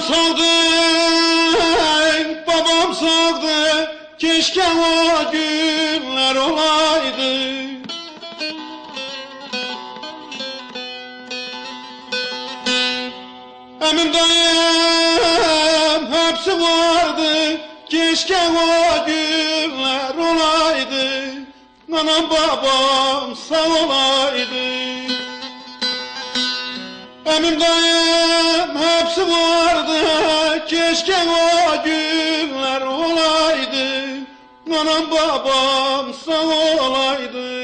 sağdı, babam sağdı, keşke o günler olaydı. Emin dayım hepsi vardı, keşke o günler olaydı. Anam babam sağ olaydı. Emin dayım hepsi vardı, keşke o günler olaydı. Anam babam sağ olaydı.